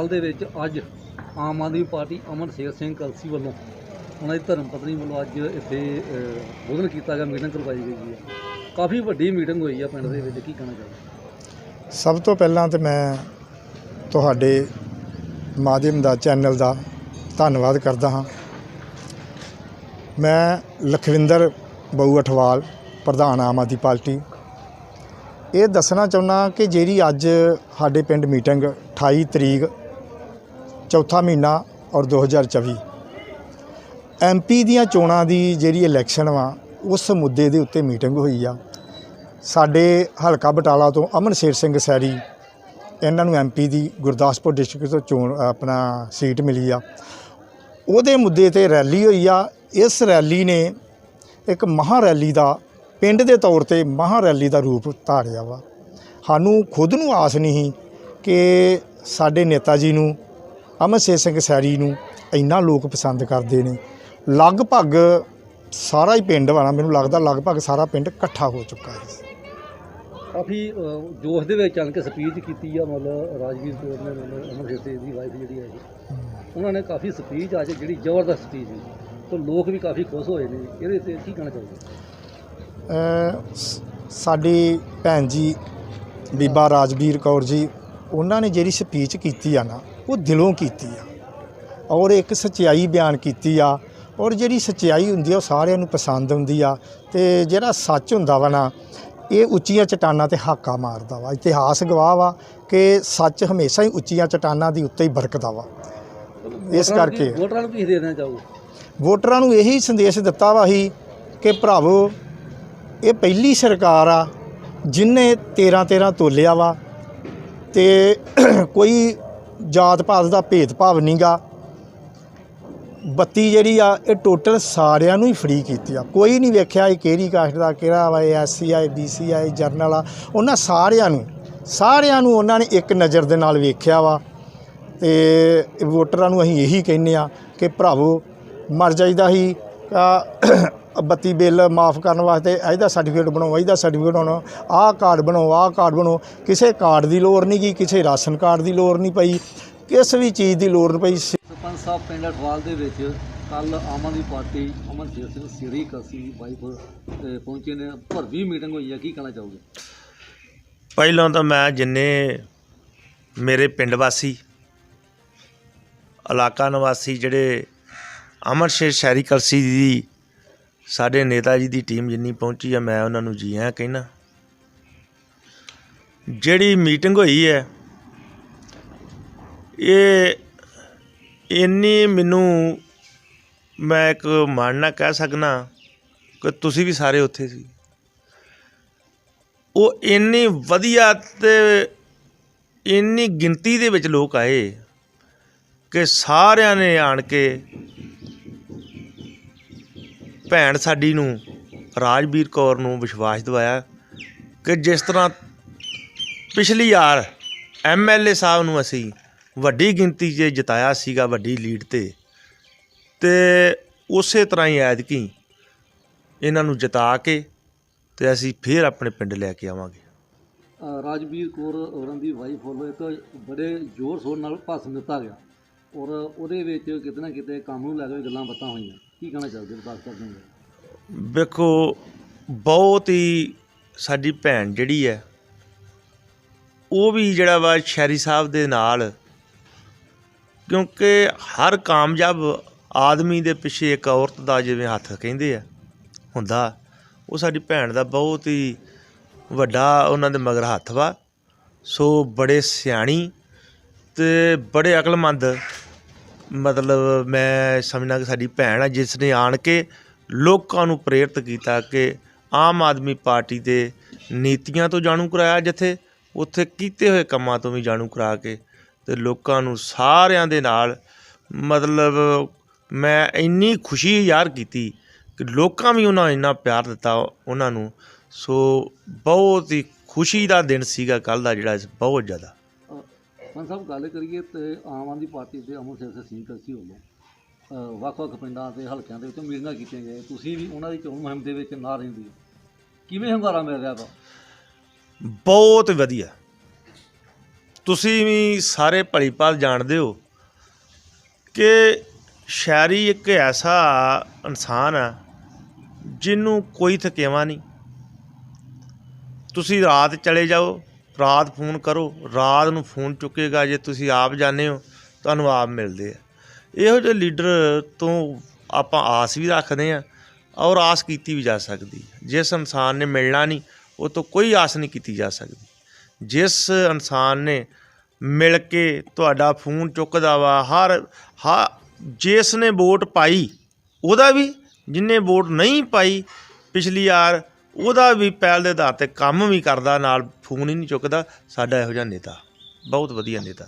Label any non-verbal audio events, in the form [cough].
ਅਟਵਾਲ ਦੇ ਵਿੱਚ ਅੱਜ ਆਮ ਆਦਮੀ ਪਾਰਟੀ ਅਮਰ ਸ਼ੇਰ ਸਿੰਘ ਕਲਸੀ ਵੱਲੋਂ ਉਹਨਾਂ ਦੀ ਧਰਮ ਪਤਨੀ ਵੱਲੋਂ ਅੱਜ ਇੱਥੇ ਬੋਧਨ ਕੀਤਾ ਗਿਆ, ਮੀਟਿੰਗ ਕਰਵਾਈ ਗਈ ਹੈ। ਕਾਫੀ ਵੱਡੀ ਮੀਟਿੰਗ ਹੋਈ ਆ ਪਿੰਡ ਦੇ ਵਿੱਚ, ਕੀ ਕਹਿਣਾ ਚਾਹੁੰਦੇ ਸਭ ਤੋਂ ਪਹਿਲਾਂ ਤੇ ਮੈਂ ਤੁਹਾਡੇ ਮਾਧਿਅਮ ਦਾ, ਚੈਨਲ ਦਾ ਧੰਨਵਾਦ ਕਰਦਾ ਹਾਂ। ਮੈਂ ਲਖਵਿੰਦਰ ਬਊ ਅਠਵਾਲ, ਪ੍ਰਧਾਨ ਆਮ ਆਦਮੀ ਪਾਰਟੀ। ਇਹ ਦੱਸਣਾ ਚਾਹੁੰਦਾ ਕਿ ਜਿਹੜੀ ਅੱਜ ਸਾਡੇ ਪਿੰਡ ਮੀਟਿੰਗ 28 ਤਰੀਕ ਚੌਥਾ ਮਹੀਨਾ ਔਰ 2024 ਐਮਪੀ ਦੀਆਂ ਚੋਣਾਂ ਦੀ ਜਿਹੜੀ ਇਲੈਕਸ਼ਨ ਵਾ, ਉਸ ਮੁੱਦੇ ਦੇ ਉੱਤੇ ਮੀਟਿੰਗ ਹੋਈ ਆ। ਸਾਡੇ ਹਲਕਾ ਬਟਾਲਾ ਤੋਂ ਅਮਨ ਸ਼ੇਰ ਸਿੰਘ ਸੈਰੀ, ਇਹਨਾਂ ਨੂੰ ਐਮਪੀ ਦੀ ਗੁਰਦਾਸਪੁਰ ਡਿਸਟ੍ਰਿਕਟ ਤੋਂ ਚੋਣ, ਆਪਣਾ ਸੀਟ ਮਿਲੀ ਆ। ਉਹਦੇ ਮੁੱਦੇ ਤੇ ਰੈਲੀ ਹੋਈ ਆ। ਇਸ ਰੈਲੀ ਨੇ ਇੱਕ ਮਹਾ ਰੈਲੀ ਦਾ, ਪਿੰਡ ਦੇ ਤੌਰ ਤੇ ਮਹਾ ਰੈਲੀ ਦਾ ਰੂਪ ਧਾਰਿਆ ਵਾ। ਸਾਨੂੰ ਖੁਦ ਨੂੰ ਆਸ ਨਹੀਂ ਸੀ ਕਿ ਸਾਡੇ ਨੇਤਾ ਜੀ ਨੂੰ ਅਮਨ ਸ਼ੇਰ ਸਿੰਘ ਸੈਰੀ ਨੂੰ ਇੰਨਾ ਲੋਕ ਪਸੰਦ ਕਰਦੇ ਨੇ ਲਗਭਗ ਸਾਰਾ ਹੀ ਪਿੰਡ ਵਾਲਾ ਮੈਨੂੰ ਲੱਗਦਾ ਲਗਭਗ ਸਾਰਾ ਪਿੰਡ ਇਕੱਠਾ ਹੋ ਚੁੱਕਾ ਹੈ। ਕਾਫੀ ਜੋਸ਼ ਦੇ ਵਿੱਚ ਚੱਲ ਕੇ ਸਪੀਚ ਕੀਤੀ ਆ ਮਤਲਬ ਰਾਜਵੀਰ ਕੌਰ ਨੇ ਮਤਲਬ ਅਮਰ ਸ਼ੇਰ ਸਿੰਘ ਦੀ ਵਾਈਫ ਜਿਹੜੀ ਹੈ। ਉਹਨਾਂ ਨੇ ਕਾਫੀ ਸਪੀਚ ਅੱਜ ਜਿਹੜੀ ਜ਼ਬਰਦਸਤ ਸਪੀਚ ਸੀ ਤੇ ਲੋਕ ਵੀ ਕਾਫੀ ਖੁਸ਼ ਹੋਏ ਨੇ। ਇਹਦੇ ਤੇ ਕੀ ਕਹਿਣਾ ਸ- ਸਾਡੀ ਭੈਣ ਜੀ ਬੀਬਾ ਰਾਜਵੀਰ ਕੌਰ ਜੀ ਉਹਨਾਂ ਨੇ ਜਿਹੜੀ ਸਪੀਚ ਕੀਤੀ ਆ ਨਾ ਉਹ ਦਿਲੋਂ ਕੀਤੀ ਆ। ਔਰ ਇੱਕ ਸਚਾਈ ਬਿਆਨ ਕੀਤੀ ਆ। ਔਰ ਜਿਹੜੀ ਸਚਾਈ ਹੁੰਦੀ ਆ ਉਹ ਸਾਰਿਆਂ ਨੂੰ ਪਸੰਦ ਹੁੰਦੀ ਆ। ਤੇ ਜਿਹੜਾ ਸੱਚ ਹੁੰਦਾ ਵਾ ਨਾ ਇਹ ਉੱਚੀਆਂ ਚਟਾਨਾਂ ਤੇ ਹਾਕਾ ਮਾਰਦਾ ਵਾ। ਇਤਿਹਾਸ ਗਵਾਹ ਵਾ ਕਿ ਸੱਚ ਹਮੇਸ਼ਾ ਹੀ ਉੱਚੀਆਂ ਚਟਾਨਾਂ ਦੀ ਉੱਤੇ ਹੀ ਬਰਕਦਾ ਵਾ। ਇਸ ਕਰਕੇ। ਵੋਟਰਾਂ ਨੂੰ ਕੀ ਦੇ ਦੇਣਾ ਚਾਹੋਗੇ ਵੋਟਰਾਂ ਨੂੰ ਇਹੀ ਸੰਦੇਸ਼ ਦਿੱਤਾ ਵਾ ਹੀ ਕਿ ਭਰਾਵੋ ਇਹ ਪਹਿਲੀ ਸਰਕਾਰ ਆ ਜਿਨੇ 13 13 ਤੋਲਿਆ ਵਾ ਤੇ [clears throat] ਕੋਈ ਜਾਤ ਪਾਤ ਦਾ ਭੇਦਭਾਵ ਨਹੀਂਗਾ ਬੱਤੀ ਜਿਹੜੀ ਆ, ਇਹ ਟੋਟਲ ਸਾਰਿਆਂ ਨੂੰ ਹੀ ਫ੍ਰੀ ਕੀਤੀ ਆ। ਕੋਈ ਨਹੀਂ ਵੇਖਿਆ ਇਹ ਕਿਹੜੀ ਕਾਸਟ ਦਾ, ਕਿਹੜਾ ਵਾ, ਇਹ ਐਸਸੀ ਆ ਬੀਸੀ ਆ ਜਰਨਲ ਆ। ਉਹਨਾਂ ਸਾਰਿਆਂ ਨੂੰ ਸਾਰਿਆਂ ਨੂੰ ਉਹਨਾਂ ਨੇ ਇੱਕ ਨਜ਼ਰ ਦੇ ਨਾਲ ਵੇਖਿਆ ਵਾ। ਤੇ ਵੋਟਰਾਂ ਨੂੰ ਅਸੀਂ ਇਹੀ ਕਹਿੰਨੇ ਆ ਕਿ ਭਰਾਵੋ, ਮਰ ਜਾਈਦਾ ਹੀ ਬੱਤੀ ਬਿੱਲ ਮਾਫ ਕਰਨ ਵਾਸਤੇ ਇਹਦਾ ਸਰਟੀਫਿਕੇਟ ਬਣਾਓ ਇਹਦਾ ਸਰਟੀਫਿਕੇਟ ਬਣਾਓ ਆਹ ਕਾਰਡ ਬਣਾਓ ਆਹ ਕਾਰਡ ਬਣਾਓ ਕਿਸੇ ਕਾਰਡ ਦੀ ਲੋੜ ਨਹੀਂ ਗੀ ਕਿਸੇ ਰਾਸ਼ਨ ਕਾਰਡ ਦੀ ਲੋੜ ਨਹੀਂ ਪਈ ਕਿਸ ਵੀ ਚੀਜ਼ ਦੀ ਲੋੜ ਨਹੀਂ ਪਈ। ਸਰਪੰਚ ਸਾਹਿਬ ਪਿੰਡ ਅਟਵਾਲ ਦੇ ਵਿੱਚ ਕੱਲ ਆਮ ਆਦਮੀ ਪਾਰਟੀ ਸ਼ੇਰ ਸਿੰਘ ਸਿਰੀ ਕਲਸੀ ਦੀ ਵਾਈਫ ਪਹੁੰਚੇ ਨੇ। ਭਰਵੀ ਮੀਟਿੰਗ ਹੋਈ ਹੈ ਕੀ ਕਹਿਣਾ ਚਾਹੋਗੇ? ਪਹਿਲਾਂ ਤਾਂ ਮੈਂ ਜਿੰਨੇ ਮੇਰੇ ਪਿੰਡ ਵਾਸੀ ਇਲਾਕਾ ਨਿਵਾਸੀ ਜਿਹੜੇ ਅਮਰ ਸ਼ੇਰ ਸ਼ਹਿਰੀ ਕਲਸੀ ਦੀ ਸਾਡੇ ਨੇਤਾ ਜੀ ਦੀ ਟੀਮ ਜਿੰਨੀ ਪਹੁੰਚੀ ਆ, ਮੈਂ ਉਹਨਾਂ ਨੂੰ ਜੀ ਆਇਆਂ ਕਹਿਣਾ। ਜਿਹੜੀ ਮੀਟਿੰਗ ਹੋਈ ਹੈ, ਇਹ ਇੰਨੀ ਮੈਨੂੰ ਮੈਂ ਇੱਕ ਮਾਣਨਾ ਕਹਿ ਸਕਣਾ ਕਿ ਤੁਸੀਂ ਵੀ ਸਾਰੇ ਉੱਥੇ ਸੀ। ਉਹ ਇੰਨੀ ਵਧੀਆ ਤੇ ਇੰਨੀ ਗਿਣਤੀ ਦੇ ਵਿੱਚ ਲੋਕ ਆਏ ਕਿ ਸਾਰਿਆਂ ਨੇ ਆਣ ਕੇ ਭੈਣ ਸਾਡੀ ਨੂੰ, ਰਾਜਵੀਰ ਕੌਰ ਨੂੰ ਵਿਸ਼ਵਾਸ ਦਿਵਾਇਆ ਕਿ ਜਿਸ ਤਰ੍ਹਾਂ ਪਿਛਲੀ ਵਾਰ ਐਮਐਲਏ ਸਾਹਿਬ ਨੂੰ ਅਸੀਂ ਵੱਡੀ ਗਿਣਤੀ 'ਚ ਜਿਤਾਇਆ ਸੀਗਾ ਵੱਡੀ ਲੀਡ ਤੇ ਤੇ ਉਸੇ ਤਰ੍ਹਾਂ ਹੀ ਐਤਕੀ ਇਹਨਾਂ ਨੂੰ ਜਿਤਾ ਕੇ ਤੇ ਅਸੀਂ ਫੇਰ ਆਪਣੇ ਪਿੰਡ ਲੈ ਕੇ ਆਵਾਂਗੇ। ਰਾਜਵੀਰ ਕੌਰ ਉਹਨਾਂ ਦੀ ਵਾਈਫ ਵੱਲੋਂ ਇੱਕ ਬੜੇ ਜ਼ੋਰ ਸ਼ੋਰ ਨਾਲ ਭਾਸ਼ਣ ਦਿੱਤਾ ਗਿਆ ਔਰ ਉਹਦੇ ਵਿੱਚ ਕਿਤੇ ਨਾ ਕਿਤੇ ਕੰਮ ਨੂੰ ਲੈ ਕੇ ਗੱਲਾਂ ਬਾਤਾਂ ਹੋਈਆਂ। ਕੀ ਕਹਿਣਾ ਚਾਹੋਗੇ ਬਾਤ ਕਰਦੇ ਹੋ ਵੇਖੋ, ਬਹੁਤ ਹੀ ਸਾਡੀ ਭੈਣ ਜਿਹੜੀ ਹੈ, ਉਹ ਵੀ ਜਿਹੜਾ ਵਾ ਸ਼ੈਰੀ ਸਾਹਿਬ ਦੇ ਨਾਲ, ਕਿਉਂਕਿ ਹਰ ਕਾਮਯਾਬ ਆਦਮੀ ਦੇ ਪਿੱਛੇ ਇੱਕ ਔਰਤ ਦਾ ਜਿਵੇਂ ਹੱਥ ਕਹਿੰਦੇ ਆ, ਹੁੰਦਾ, ਉਹ ਸਾਡੀ ਭੈਣ ਦਾ ਬਹੁਤ ਹੀ ਵੱਡਾ ਉਹਨਾਂ ਦੇ ਮਗਰ ਹੱਥ ਵਾ। ਸੋ ਬੜੇ ਸਿਆਣੀ ਤੇ ਬੜੇ ਅਕਲਮੰਦ ਮਤਲਬ ਮੈਂ ਸਮਝਣਾ ਕਿ ਸਾਡੀ ਭੈਣ ਆ ਜਿਸ ਨੇ ਆਣ ਕੇ ਲੋਕਾਂ ਨੂੰ ਪ੍ਰੇਰਿਤ ਕੀਤਾ ਕਿ ਆਮ ਆਦਮੀ ਪਾਰਟੀ ਦੇ ਨੀਤੀਆਂ ਤੋਂ ਜਾਣੂ ਕਰਾਇਆ ਜਿੱਥੇ ਉੱਥੇ ਕੀਤੇ ਹੋਏ ਕੰਮਾਂ ਤੋਂ ਵੀ ਜਾਣੂ ਕਰਾ ਕੇ ਤੇ ਲੋਕਾਂ ਨੂੰ ਸਾਰਿਆਂ ਦੇ ਨਾਲ ਮਤਲਬ ਮੈਂ ਇੰਨੀ ਖੁਸ਼ੀ ਯਾਰ ਕੀਤੀ ਕਿ ਲੋਕਾਂ ਵੀ ਉਹਨਾਂ ਇੰਨਾ ਪਿਆਰ ਦਿੱਤਾ ਉਹਨਾਂ ਨੂੰ। ਸੋ ਬਹੁਤ ਹੀ ਖੁਸ਼ੀ ਦਾ ਦਿਨ ਸੀਗਾ ਕੱਲ ਦਾ ਜਿਹੜਾ ਬਹੁਤ ਜ਼ਿਆਦਾ। ਮਨ ਸਾਹਿਬ ਗੱਲ ਕਰੀਏ ਤੇ ਆਮ ਆਦਮੀ ਪਾਰਟੀ ਦੇ ਅਮਰ ਸ਼ੇਰ ਸਿੰਘ ਕਲਸੀ ਵੱਲੋਂ ਵੱਖ-ਵੱਖ ਪਿੰਡਾਂ ਤੇ ਹਲਕਿਆਂ ਦੇ ਵਿੱਚ ਮੀਟਿੰਗਾਂ ਕੀਤੀਆਂ ਗਈਆਂ। ਤੁਸੀਂ ਵੀ ਉਹਨਾਂ ਦੀ ਚੋਣ ਮੁਹਿੰਮ ਦੇ ਵਿੱਚ ਨਾ ਰਹਿੰਦੀ ਕਿਵੇਂ ਹੰਗਾਰਾ ਮਿਲ ਰਿਹਾ ਵਾ ਬਹੁਤ ਵਧੀਆ। ਤੁਸੀਂ ਵੀ ਸਾਰੇ ਭਲੀਪਾਲ ਜਾਣਦੇ ਹੋ ਕਿ ਸ਼ਾਇਰੀ ਇੱਕ ਐਸਾ ਇਨਸਾਨ ਆ ਜਿਹਨੂੰ ਕੋਈ ਥਕੇਵਾ ਨਹੀਂ। ਤੁਸੀਂ ਰਾਤ ਚਲੇ ਜਾਓ ਰਾਤ ਫੋਨ ਕਰੋ, ਰਾਤ ਨੂੰ ਫੋਨ ਚੁੱਕੇਗਾ, ਜੇ ਤੁਸੀਂ ਆਪ ਜਾਣੇ ਹੋ, ਤੁਹਾਨੂੰ ਆਪ ਮਿਲਦੇ ਆ। ਇਹੋ ਜਿਹੇ ਲੀਡਰ ਤੋਂ ਆਪਾਂ ਆਸ ਵੀ ਰੱਖਦੇ ਆ ਔਰ ਆਸ ਕੀਤੀ ਵੀ ਜਾ ਸਕਦੀ ਜਿਸ ਇਨਸਾਨ ਨੇ ਮਿਲਣਾ ਨਹੀਂ, ਉਹ ਤੋਂ ਕੋਈ ਆਸ ਨਹੀਂ ਕੀਤੀ ਜਾ ਸਕਦੀ। ਜਿਸ ਇਨਸਾਨ ਨੇ ਮਿਲ ਕੇ ਤੁਹਾਡਾ ਫੋਨ ਚੁੱਕਦਾ ਵਾ, ਹਰ, ਹਾ, ਜਿਸ ਨੇ ਵੋਟ ਪਾਈ, ਉਹਦਾ ਵੀ, ਜਿਨੇ ਵੋਟ ਨਹੀਂ ਪਾਈ, ਪਿਛਲੀ ਵਾਰ ਉਹਦਾ ਵੀ ਪਹਿਲ ਦੇ ਆਧਾਰ ਤੇ ਕੰਮ ਵੀ ਕਰਦਾ, ਨਾਲ ਫੋਨ ਹੀ ਨਹੀਂ ਚੁੱਕਦਾ। ਸਾਡਾ ਇਹੋ ਜਿਹਾ ਨੇਤਾ, ਬਹੁਤ ਵਧੀਆ ਨੇਤਾ।